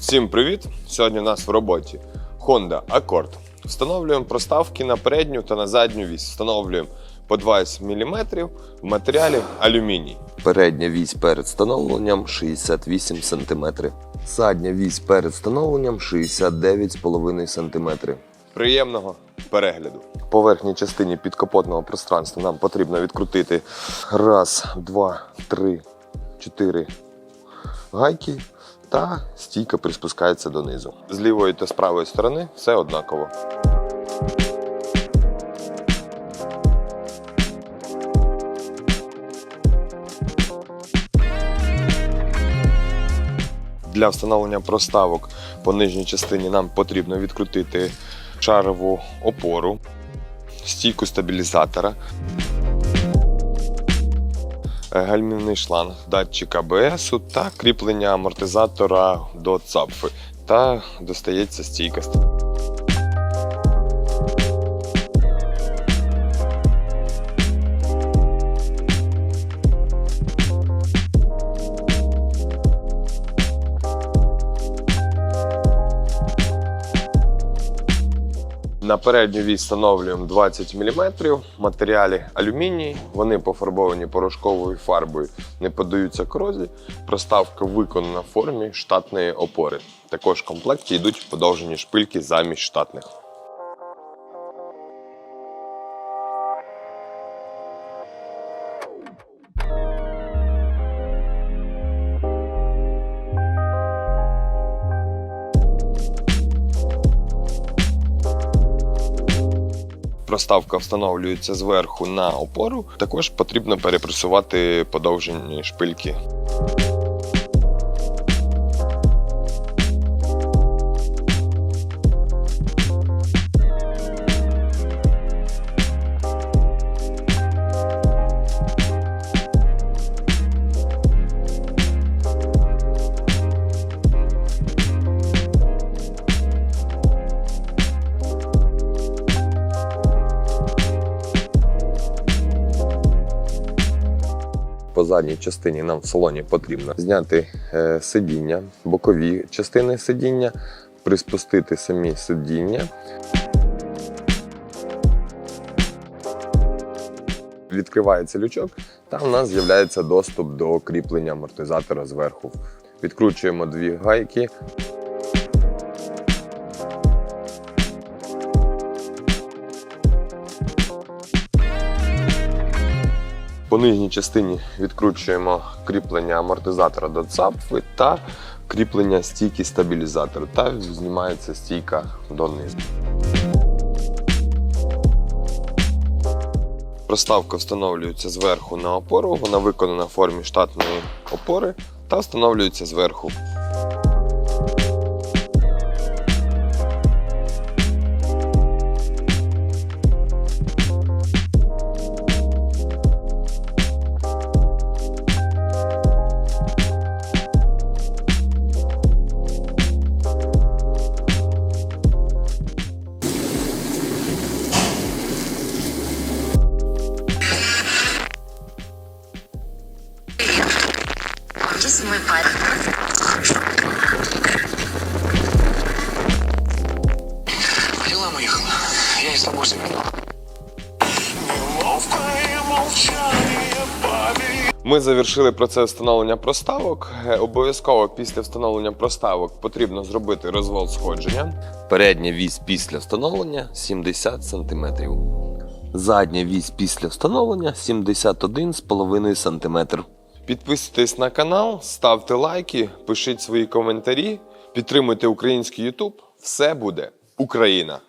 Всім привіт! Сьогодні у нас в роботі Honda Accord. Встановлюємо проставки на передню та на задню вісь. Встановлюємо по 20 мм в матеріалі алюміній. Передня вісь перед встановленням 68 см. Задня вісь перед встановленням 69,5 см. Приємного перегляду. По верхній частині підкапотного пространства нам потрібно відкрутити раз, два, три, чотири гайки. Та стійка приспускається донизу. З лівої та з правої сторони все однаково. Для встановлення проставок по нижній частині нам потрібно відкрутити шарову опору, стійку стабілізатора, гальмівний шланг, датчик АБС та кріплення амортизатора до цапфи. Та достається стійка. На передню вісь встановлюємо 20 мм. Матеріалі алюміній. Вони пофарбовані порошковою фарбою, не подаються корозі. Проставка виконана в формі штатної опори. Також в комплекті йдуть подовжені шпильки замість штатних. Проставка встановлюється зверху на опору. Також потрібно перепресувати подовжені шпильки. Задній частині нам в салоні потрібно зняти е, сидіння, бокові частини сидіння, приспустити самі сидіння. Відкривається лючок, та в нас з'являється доступ до кріплення амортизатора зверху. Відкручуємо дві гайки. По нижній частині відкручуємо кріплення амортизатора до цапфи та кріплення стійки стабілізатора. Та знімається стійка донизу. Проставка встановлюється зверху на опору. Вона виконана в формі штатної опори та встановлюється зверху. Just move by. Дела уехала. Я не с тобой собирал. Неловкое молчание повели. Ми завершили процес встановлення проставок. Е, Обов'язково після встановлення проставок потрібно зробити розвал сходження. Передня вісь після встановлення 70 см. Задня вісь після встановлення 71,5 см. Підписуйтесь на канал, ставте лайки, пишіть свої коментарі, підтримуйте український YouTube. Все буде Україна!